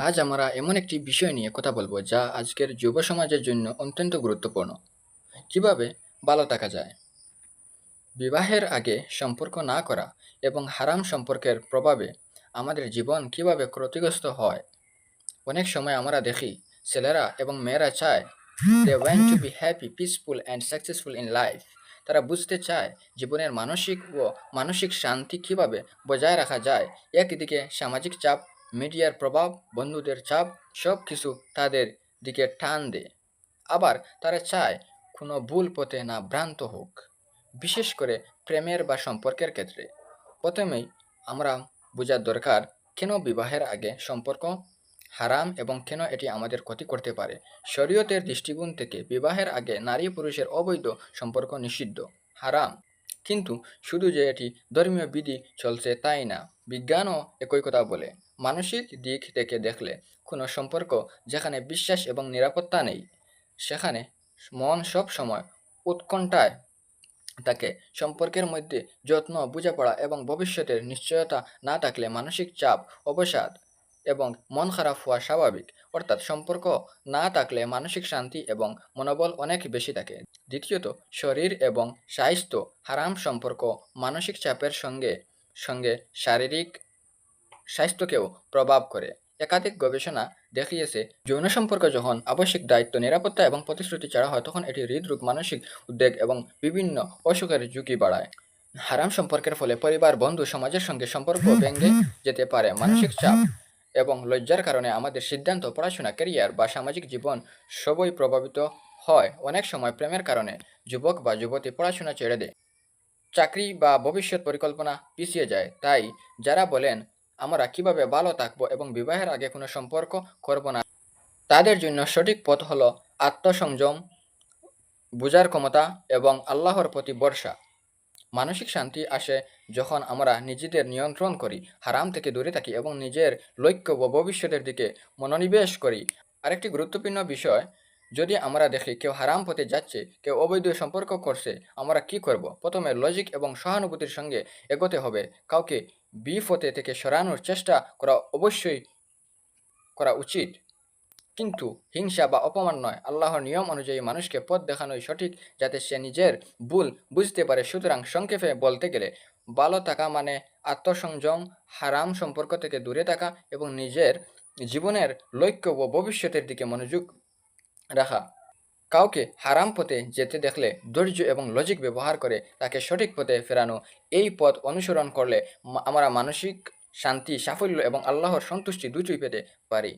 আজ আমরা এমন একটি বিষয় নিয়ে কথা বলব যা আজকের যুব সমাজের জন্য অত্যন্ত গুরুত্বপূর্ণ। কীভাবে ভালো থাকা যায়? বিবাহের আগে সম্পর্ক না করা এবং হারাম সম্পর্কের প্রভাবে আমাদের জীবন কীভাবে ক্ষতিগ্রস্ত হয়? অনেক সময় আমরা দেখি ছেলেরা এবং মেয়েরা চায় they want to be happy peaceful and successful in life তারা বুঝতে চায় জীবনের মানসিক ও মানসিক শান্তি কীভাবে বজায় রাখা যায়। একদিকে সামাজিক চাপ মিডিয়ার প্রভাব, বন্ধুদের চাপ সব কিছু তাদের দিকে টান দেয়। আবার তারা চায় কোনো ভুল পথে না ভ্রান্ত হোক, বিশেষ করে প্রেমের বা সম্পর্কের ক্ষেত্রে। প্রথমেই আমরা বোঝার দরকার, কেন বিবাহের আগে সম্পর্ক হারাম এবং কেন এটি আমাদের ক্ষতি করতে পারে? শরীয়তের দৃষ্টিকোণ থেকে বিবাহের আগে নারী পুরুষের অবৈধ সম্পর্ক নিষিদ্ধ, হারাম। কিন্তু শুধু যে এটি ধর্মীয় বিধি চলছে তাই না? বিজ্ঞানও একই কথা বলে। মানসিক দিক থেকে দেখলে কোনো সম্পর্ক যেখানে বিশ্বাস এবং নিরাপত্তা নেই, সেখানে মন সব সময় উৎকণ্ঠায় তাকে সম্পর্কের মধ্যে যত্ন, বোঝাপড়া এবং ভবিষ্যতের নিশ্চয়তা না থাকলে মানসিক চাপ, অবসাদ এবং মন খারাপ হওয়া স্বাভাবিক। অর্থাৎ সম্পর্ক না থাকলে মানসিক শান্তি এবং মনোবল অনেক বেশি থাকে। দ্বিতীয়ত, শরীর এবং স্বাস্থ্য হারাম সম্পর্ক মানসিক চাপের সঙ্গে সঙ্গে শারীরিক স্বাস্থ্যকেও প্রভাব করে। একাধিক গবেষণা দেখিয়েছে, যৌন সম্পর্ক যখন আবশ্যিক দায়িত্ব, নিরাপত্তা এবং প্রতিশ্রুতি ছাড়া হয়, তখন এটি হৃদরোগ, মানসিক উদ্বেগ এবং বিভিন্ন অসুখের ঝুঁকি বাড়ায়। হারাম সম্পর্কের ফলে পরিবার, বন্ধু, সমাজের সঙ্গে সম্পর্ক ভেঙে যেতে পারে। মানসিক চাপ এবং লজ্জার কারণে আমাদের সিদ্ধান্ত, পড়াশোনা, ক্যারিয়ার বা সামাজিক জীবন সবই প্রভাবিত হয়। অনেক সময় প্রেমের কারণে যুবক বা যুবতী পড়াশোনা ছেড়ে দেয়। চাকরি বা ভবিষ্যৎ পরিকল্পনা পিছিয়ে যায়। তাই যারা বলেন, আমরা কীভাবে ভালো থাকব এবং বিবাহের আগে কোনো সম্পর্ক করব না? তাদের জন্য সঠিক পথ হলো আত্মসংযম, বোঝার ক্ষমতা এবং আল্লাহর প্রতি বর্ষা মানসিক শান্তি আসে যখন আমরা নিজেদের নিয়ন্ত্রণ করি, হারাম থেকে দূরে থাকি এবং নিজের লক্ষ্য ও ভবিষ্যতের দিকে মনোনিবেশ করি। আরেকটি গুরুত্বপূর্ণ বিষয় যদি আমরা দেখি কেউ হারাম পথে যাচ্ছে, কেউ অবৈধ সম্পর্ক করছে, আমরা কি করব? প্রথমে লজিক এবং সহানুভূতির সঙ্গে এগোতে হবে। কাউকে বিপথে থেকে সরানোর চেষ্টা করা অবশ্যই করা উচিত। কিন্তু হিংসা বা অপমান নয়। আল্লাহর নিয়ম অনুযায়ী মানুষকে পথ দেখানোই সঠিক, যাতে সে নিজের ভুল বুঝতে পারে। সুতরাং সংক্ষেপে বলতে গেলে, ভালো থাকা মানে আত্মসংযম, হারাম সম্পর্ক থেকে দূরে থাকা এবং নিজের জীবনের লক্ষ্য ও ভবিষ্যতের দিকে মনোযোগ রাখা। কাউকে হারাম পথে যেতে দেখলে ধৈর্য এবং লজিক ব্যবহার করে তাকে সঠিক পথে ফেরানো, এই পথ অনুসরণ করলে আমরা মানসিক শান্তি, সাফল্য এবং আল্লাহর সন্তুষ্টি দুটোই পেতে পারি।